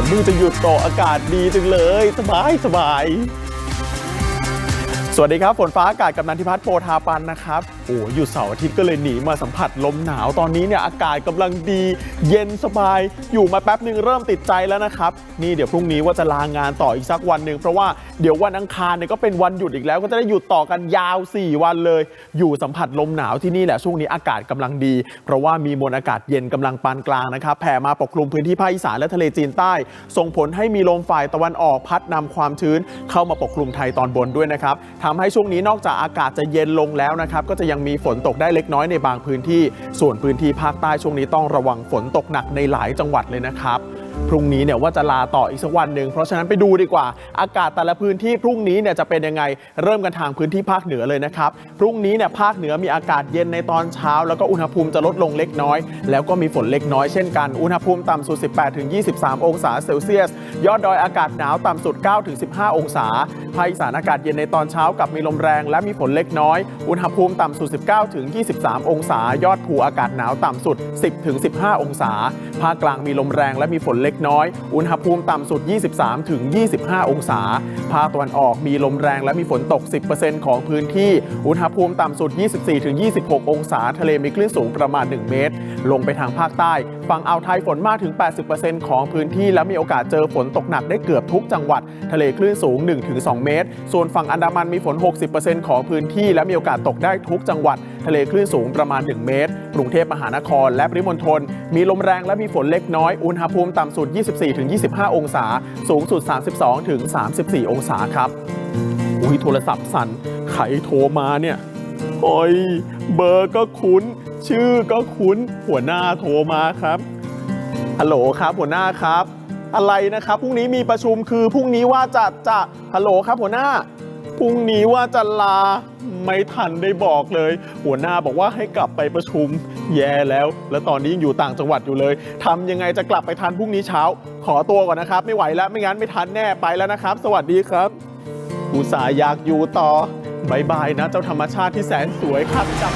นมึงจะหยุดตกอากาศดีจังเลย สบายสบาย สวัสดีครับ ฝนฟ้าอากาศกับนันทิพัฒน์โพธาปันนะครับโอ้หยุดเสาร์อาทิตย์ก็เลยหนีมาสัมผัสลมหนาวตอนนี้เนี่ยอากาศกำลังดี เย็นสบาย อยู่มาแป๊บหนึ่งเริ่มติดใจแล้วนะครับ นี่เดี๋ยวพรุ่งนี้ว่าจะลางานต่ออีกสักวันหนึ่งเพราะว่าเดี๋ยววันอังคารเนี่ยก็เป็นวันหยุดอีกแล้ว ก็จะได้หยุดต่อกันยาว 4 วันเลย อยู่สัมผัสลมหนาวที่นี่แหละช่วงนี้อากาศกำลังดี เพราะว่ามีมวลอากาศเย็นกำลังปานกลางนะครับแผ่มาปกคลุมพื้นที่ภาคอีสานและทะเลจีนใต้ ส่งผลให้มีลมฝ่ายตะวันออกพัดนำความชื้น เข้ามาปกคลุมไทยตอนบนด้วยนะครับทำให้ช่วงนี้นอกจากอากาศจะเย็นลงแล้วนะครับก็จะยังมีฝนตกได้เล็กน้อยในบางพื้นที่ ส่วนพื้นที่ภาคใต้ช่วงนี้ต้องระวังฝนตกหนักในหลายจังหวัดเลยนะครับ พรุ่งนี้เนี่ยว่าจะลาต่ออีกสักวันหนึ่งเพราะฉะนั้นไปดูดีกว่า อากาศแต่ละพื้นที่พรุ่งนี้เนี่ยจะเป็นยังไงเริ่มกันทางพื้นที่ภาคเหนือเลยนะครับพรุ่งนี้เนี่ยภาคเหนือมีอากาศเย็นในตอนเช้า แล้วก็อุณหภูมิจะลดลงเล็กน้อย แล้วก็มีฝนเล็กน้อยเช่นกันอุณหภูมิต่ำสุด 18-23 องศาเซลเซียส ยอดดอยอากาศหนาวต่ำสุด 9-15 องศาภาคอีสานอากาศเย็นในตอนเช้ากับมีลมแรงและมีฝนเล็กน้อย อุณหภูมิต่ำสุด 19-23 องศา ยอดภูอากาศหนาวต่ำสุด 10-15 องศา ภาคกลางมีลมแรงและมีฝนเล็กน้อย อุณหภูมิต่ำสุด 23-25 องศา ภาคตะวันออกมีลมแรงและมีฝนตก 10%ของพื้นที่ อุณหภูมิต่ำสุด 24-26 องศา ทะเลมีคลื่นสูงประมาณ 1 เมตร ลงไปทางภาคใต้ฝั่งอ่าวไทยฝนมากถึง 80%ของพื้นที่และมีโอกาสเจอฝนตกหนักได้เกือบทุกจังหวัด ทะเลคลื่นสูง 1-2 เมตร ส่วนฝั่งอันดามันมีฝน 60%ของพื้นที่และมีโอกาสตกได้ทุกจังหวัด ทะเลคลื่นสูงประมาณ 1 เมตร กรุงเทพมหานครและปริมณฑลมีลมแรงและมีฝนเล็กน้อย อุณหภูมิต่ำสุด 24-25 องศา สูงสุด 32-34 องศาครับ อุ้ยโทรศัพท์สั่นใครโทรมาเนี่ยโอ้ยเบอร์ก็คุ้น ชื่อก็คุ้นหัวหน้าโทรมาครับฮัลโหลครับหัวหน้าครับ อะไรนะครับพรุ่งนี้มีประชุมคือพรุ่งนี้ว่าจะจะฮัลโหลครับหัวหน้าพรุ่งนี้ว่าจะลาไม่ทันได้บอกเลย หัวหน้าบอกว่าให้กลับไปประชุม แย่แล้ว แล้วตอนนี้ยังอยู่ต่างจังหวัดอยู่เลยทำยังไงจะกลับไปทันพรุ่งนี้เช้า ขอตัวก่อนนะครับ ไม่ไหวแล้วไม่งั้นไม่ทันแน่ไปแล้วนะครับ สวัสดีครับอุตส่าห์อยากอยู่ต่อบายบายนะ เจ้าธรรมชาติที่แสนสวยครับจับ